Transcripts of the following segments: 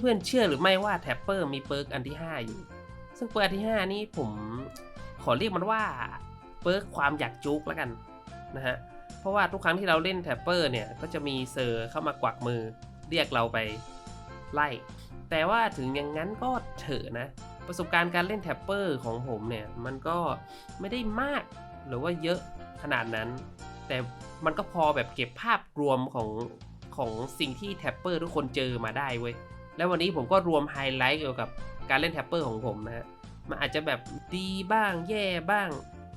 เพื่อนๆเชื่อหรือไม่ว่าแท็ปเปอร์มีเปิร์กอันที่ 5 อยู่ ซึ่งเปิร์กอันที่ 5 นี่ผมขอเรียกมันว่าเปิร์กความอยากจุกแล้วกันนะฮะ เพราะว่าทุกครั้งที่เราเล่นแท็ปเปอร์เนี่ย ก็จะมีเซอร์เข้ามากวักมือเรียกเราไปไล่ แต่ว่าถึงอย่างนั้นก็เถอะนะ ประสบการณ์การเล่นแท็ปเปอร์ของผมเนี่ย มันก็ไม่ได้มากหรือว่าเยอะขนาดนั้น แต่มันก็พอแบบเก็บภาพรวมของของสิ่งที่แท็ปเปอร์ทุกคนเจอมาได้เว้ย แล้ววันนี้ผมก็รวมไฮไลท์เกี่ยวกับการเล่นแท็ปเปอร์ของผมนะฮะ มันอาจจะแบบดีบ้างแย่บ้าง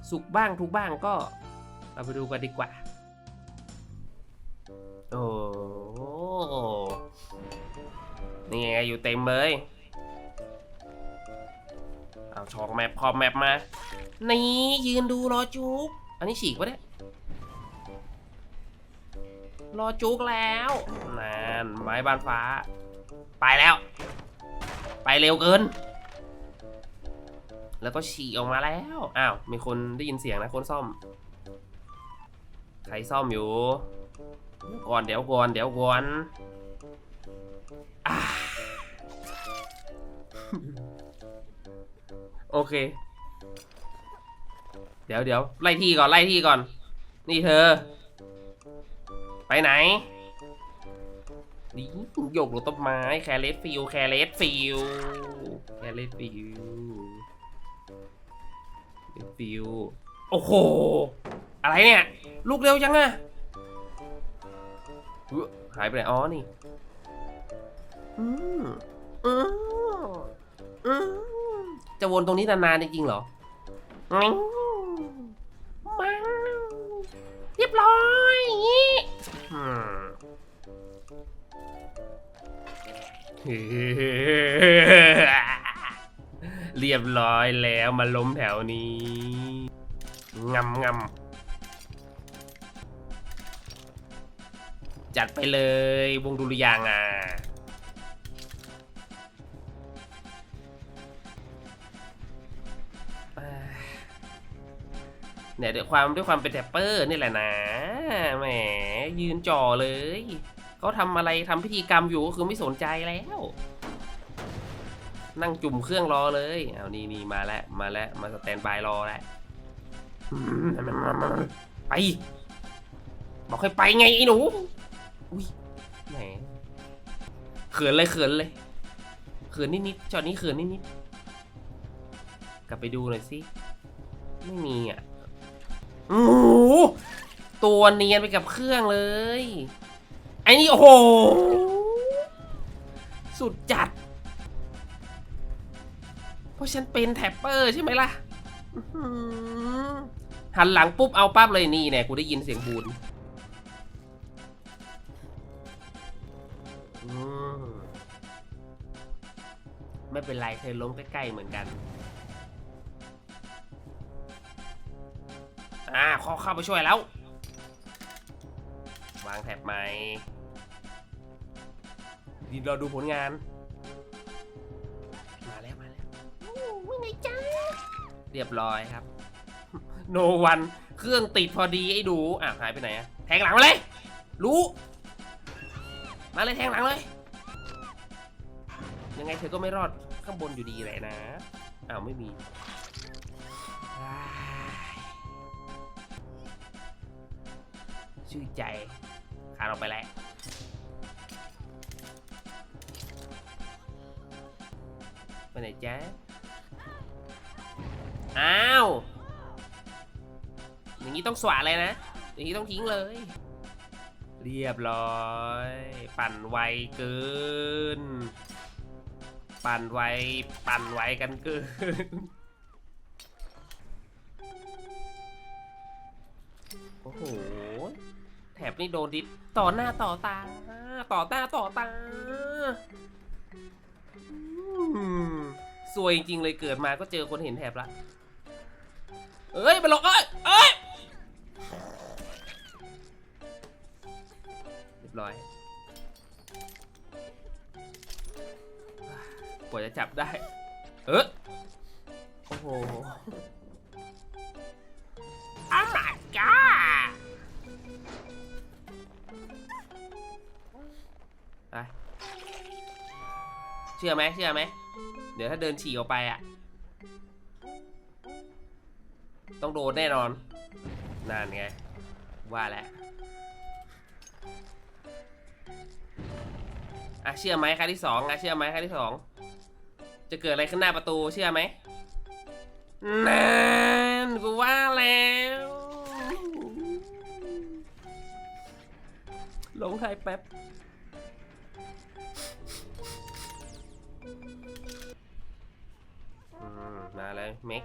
สุขบ้างทุกบ้างก็ เราไปดูกันดีกว่า โอ้โหนี่ไงอยู่เต็มเลย เอาชองแมปคอมแมปมา นี่ยืนดูรอจุก อันนี้ฉีกปะเนี่ยรอจุกแล้วนั่นไม้บานฟ้า ไปแล้ว ไปเร็วเกิน แล้วก็ฉีกออกมาแล้ว อ้าว มีคนได้ยินเสียงนะคนซ่อม ใครซ่อมอยู่เดี๋ยวก่อนเดี๋ยวก่อนเดี๋ยวก่อนโอเค เดี๋ยวเดี๋ยวไล่ที่ก่อนไล่ที่ก่อน นี่เธอ ไปไหน นี่โยกลงต้นไม้ แคเลสฟิลแคเลสฟิลแคเลสฟิลฟิลโอ้โห อะไรเนี่ย ลูกเร็วจังอะหายไปไหน อ๋อ นี่ อืมอืมอืมจะวนตรงนี้นานๆจริงๆเหรอมาเรียบร้อยอืม เรียบร้อยแล้วมาล้มแถวนี้ งำงำจัดไปเลยวงดุริยางอะเนี่ยด้วยความด้วยความเป็นแทปเปอร์นี่แหละนะแหมยืนจ่อเลย เขาทำอะไรทำพิธีกรรมอยู่ก็คือไม่สนใจแล้ว นั่งจุ่มเครื่องรอเลยเอานี่นี่มาแล้วมาแล้วมาสแตนบายรอแล้วไป บอกให้ไปไงไอ้หนูอุ้ยแหมเขินเลยเขินเลยเขินนิดๆจอดนี้เขินนิดๆกลับไปดูหน่อยสิไม่มีอะโอ้ตัวเนียนไปกับเครื่องเลย ไอ้นี่โอ้โห สุดจัด เพราะฉันเป็นแท็ปเปอร์ใช่ไหมล่ะหันหลังปุ๊บเอาปั๊บเลยนี่แน่กูได้ยินเสียงบูนไม่เป็นไรเธอล้มใกล้ๆเหมือนกันอ่าข้าเข้าไปช่วยแล้ว วางแท็บไหม เราดูผลงาน มาแล้วมาแล้วว่าไงจ้าเรียบร้อยครับ โนวันเครื่องติดพอดีไอ้ดูอะหายไปไหนอะแทงหลังมาเลย รู้ มาเลยแทงหลังเลย ยังไงเธอก็ไม่รอดข้างบนอยู่ดีเลยนะอ้าวไม่มีอ้ายชื่อใจคานออกไปแล้ว ไปไหนจ๊ะอ้าว อย่างนี้ต้องสวะเลยนะ อย่างนี้ต้องทิ้งเลย เรียบร้อย ปั่นไวเกิน ปั่นไว ปั่นไวกันเกิน โอ้โห แถบนี่โดนดิต่อหน้าต่อตา ต่อหน้าต่อตา ซวยจริงๆเลยเกิดมาก็เจอคนเห็นแถบละเอ้ยมาหลอกเอ้ยเอ้ยเรียบร้อยกว่าจะจับได้ เออโอ้โหอ้าวจ้าไป เชื่อไหมเชื่อไหม เดี๋ยวถ้าเดินฉี่ออกไปอะต้องโดนแน่นอนนั่นไง ว่าแล้วอะเชื่อไหมครั้งที่สองอะเชื่อไหมครั้งที่สองจะเกิดอะไรขึ้นหน้าประตูเชื่อไหมนั่นกูว่าแล้ว ลงไทยแป๊บ อืมมาเลยเม็ก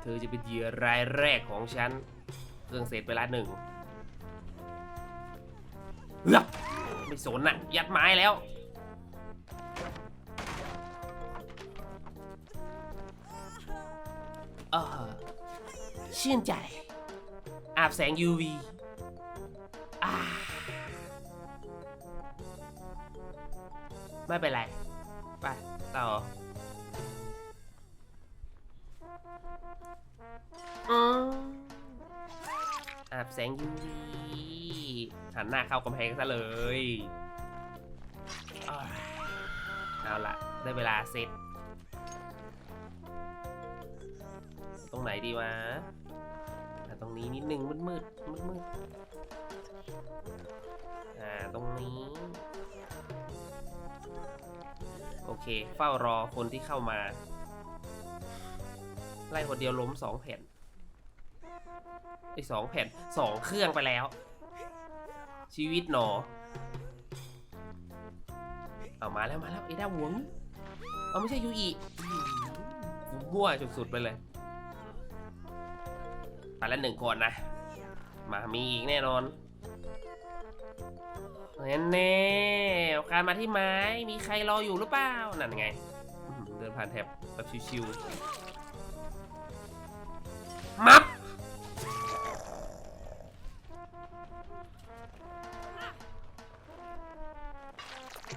เธอจะเป็นเหยื่อรายแรกของฉัน เครื่องเสร็จเวลาหนึ่งเฮ้ยไม่สนน่ะ ยัดไม้แล้ว เออชื่นใจ อาบแสง UV ไม่เป็นไร ไป ต่ออืมอาบแสง UV หันหน้าเข้ากำแพงซะเลยอ่าเอาละได้เวลาเสร็จตรงไหนดีวะอะตรงนี้นิดนึงมืดมืดมืดมืดๆอ่าตรงนี้ โอเค เฝ้ารอคนที่เข้ามา ไล่คนเดียวล้มสองแผ่นไอ้สองแผ่นสองเครื่องไปแล้ว ชีวิตหนอ เอามาแล้วมาแล้วไอ้ด้าหวง เอาไม่ใช่ยูอีอืมกูมั่วสุดๆไปเลยไปละหนึ่งคนนะ มามีอีกแน่นอน แน่แน่ๆการมาที่ไม้ มีใครรออยู่หรือเปล่า นั่นไง เดินผ่านแถบแบบชิวๆ มับ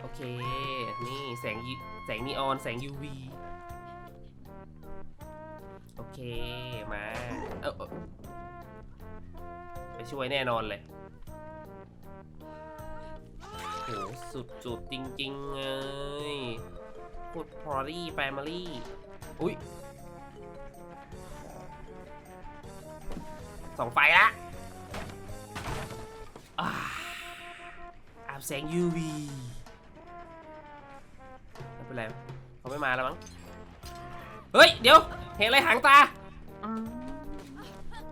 โอเค นี่แสงแสงนีออนแสง UV โอเค มา เออเออไปช่วยแน่นอนเลย สุดจุดจริงๆเลยพูดพอรี่แฟมิลี่ อุ้ยสองไฟละอ่าอาบแสง UV ไม่เป็นไรเขาไม่มาแล้วมั้ง เฮ้ย เดี๋ยว เห็นอะไรหางตาอืม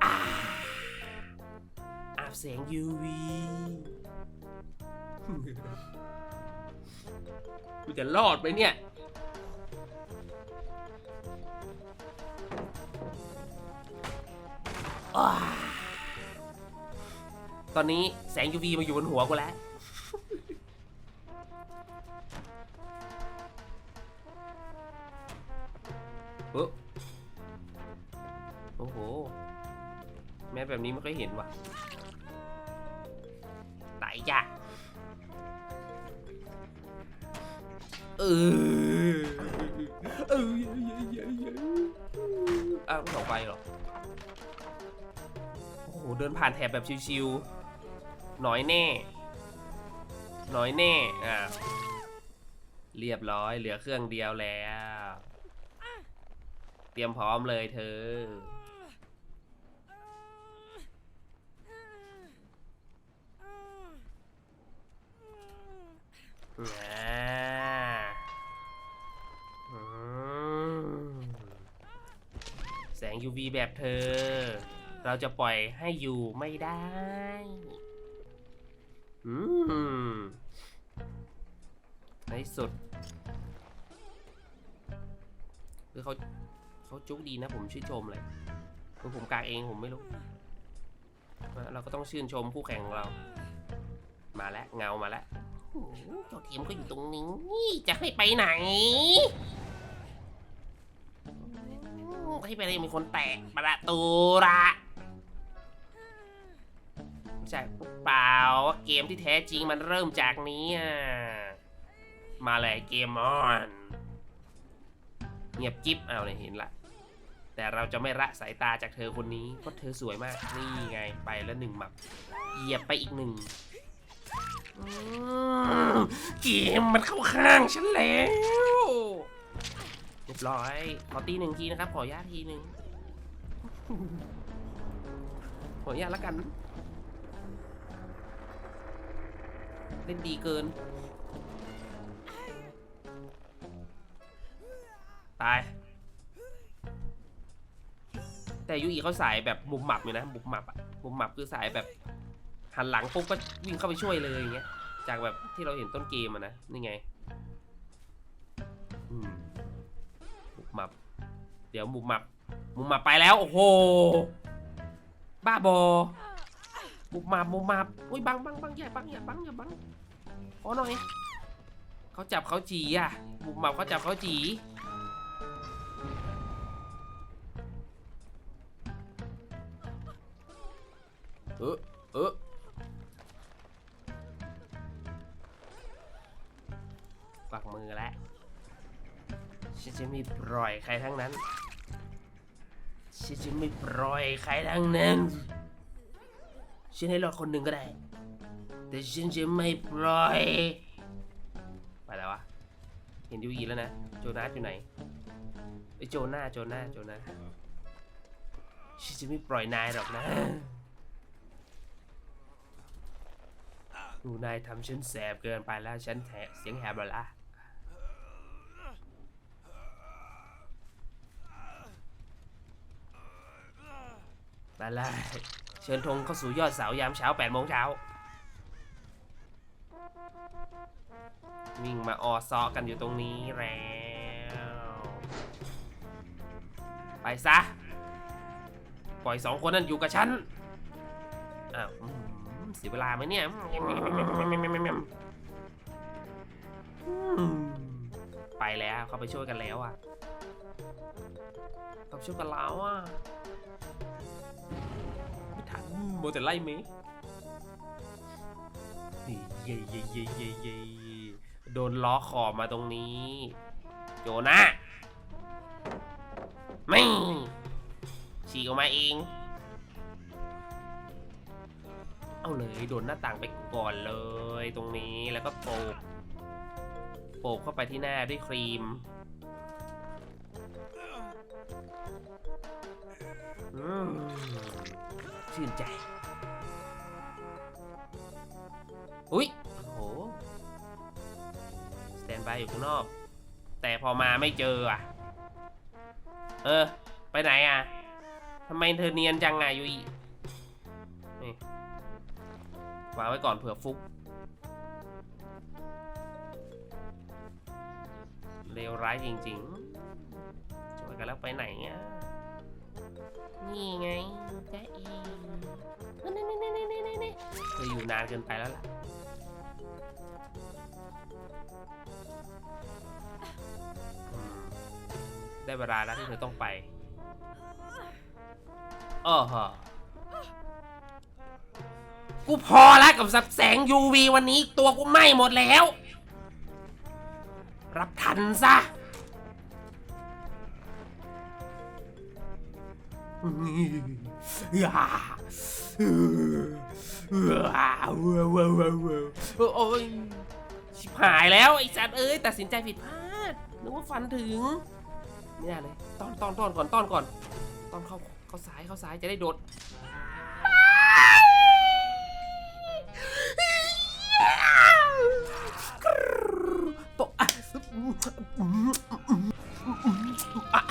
อ่าอาบแสง UV จะรอดไหมเนี่ย ตอนนี้แสง UV มาอยู่บนหัวกูแล้ว โอ้โห แม้แบบนี้ไม่ค่อยเห็นว่ะตายยา ออเออเยอะเยอะเยอะเยอะอ้าวไม่สอไฟเหรอ โอ้โห เดินผ่านแถบแบบชิวๆน้อยแน่ น้อยแน่ อะเรียบร้อย เหลือเครื่องเดียวแล้ว เตรียมพร้อมเลยเธออ่ ง UV แบบเธอ เราจะปล่อยให้อยู่ไม่ได้ อืมในสุดคือเขาเขาจุกดีนะผมชื่นชมเลยคือผมกางเองผมไม่รู้ เราก็ต้องชื่นชมคู่แข่งของเรา มาแล้วเงามาแล้วโอ้โหเจ้าทีมก็อยู่ตรงนี้ จะให้ไปไหน ให้ไปไหนมีคนแตกประตูละไม่ใช่เปล่าว่าเกมที่แท้จริงมันเริ่มจากนี้อะมาเลยเกมออนเงียบกิ๊บเอาเลยเห็นละ แต่เราจะไม่ละสายตาจากเธอคนนี้เพราะเธอสวยมากนี่ไงไปแล้วหนึ่งหมับเหยียบไปอีกหนึ่งเกมมันเข้าข้างฉันแล้ว ร้อย ขอตีหนึ่งทีนะครับ ขออนุญาตทีหนึ่งขออนุญาตแล้วกัน เล่นดีเกิน ตาย แต่ยูอีเขาสายแบบมุมหมับอยู่นะมุมหมับอะมุมหมับคือสายแบบ หันหลังปุ๊บก็วิ่งเข้าไปช่วยเลยอย่างเงี้ย จากแบบที่เราเห็นต้นเกมอะนะ นี่ไง อืม หมับ เดี๋ยวมุมหมับมุมหมับไปแล้ว โอ้โห บ้าบอมุมหมับมุมหมับอุ้ยบังบังบังอย่าบังอย่าบังอย่าบังขอหน่อยเขาจับเขาจีอะมุมหมับเขาจับเขาจีเออเออปักมือแล้ว ฉันจะไม่ปล่อยใครทั้งนั้น ฉันจะไม่ปล่อยใครทั้งนั้น ฉันให้รอดคนหนึ่งก็ได้ แต่ฉันจะไม่ปล่อย ไปแล้ววะ เห็นยูอีแล้วนะ โจนาสอยู่ไหนไอโจนาโจนาโจนาฉันจะไม่ปล่อยนายหรอกนะ ดูนายทำฉันแสบเกินไปแล้ว ฉันแหเสียงแหบแล้วละ ไปเลยเชิญธงเข้าสู่ยอดเสายามเช้า8โมงเช้าวิ่งมาออซอกันอยู่ตรงนี้แล้ว ไปซะ ปล่อยสองคนนั้นอยู่กับฉัน อ้าวเสียเวลาไหมเนี่ย ไปแล้วเขาไปช่วยกันแล้วอะเขาช่วยกันแล้วอะ โมแต่ไล่เมย์นี่เย่เย่เย่เย่เย่โดนล้อขอมาตรงนี้ โจนะไม่ฉีกออกมาเอง เอาเลยโดนหน้าต่างไปก่อนเลย ตรงนี้แล้วก็โปะโปะเข้าไปที่หน้าด้วยครีม ชื่นใจ อุ้ยโอ้โหสแตนบายอยู่ข้างนอก แต่พอมาไม่เจออะ เออ ไปไหนอะทำไมเธอเนียนจังไงยุยวางไว้ก่อนเผื่อฟุกเลวร้ายจริงๆช่วยกันแล้วไปไหนอะนี่ไงจ๊ะเองนี่นี่นี่นี่นี่นี่ เธอยู่นานเกินไปแล้วล่ะได้เวลาแล้วที่เธอต้องไปอ้อฮะกูพอแล้วกับแสง UV วันนี้ตัวกูไหม้หมดแล้ว รับทันซะ โอ้ยชิบหายแล้วไอ้สัตว์เอ้ยตัดสินใจผิดพลาดนึกว่าฟันถึงไม่ได้เลยตอนตอนตอนก่อนตอนก่อนตอนเข้าเข้าซ้ายเข้าซ้ายจะได้โดดปะ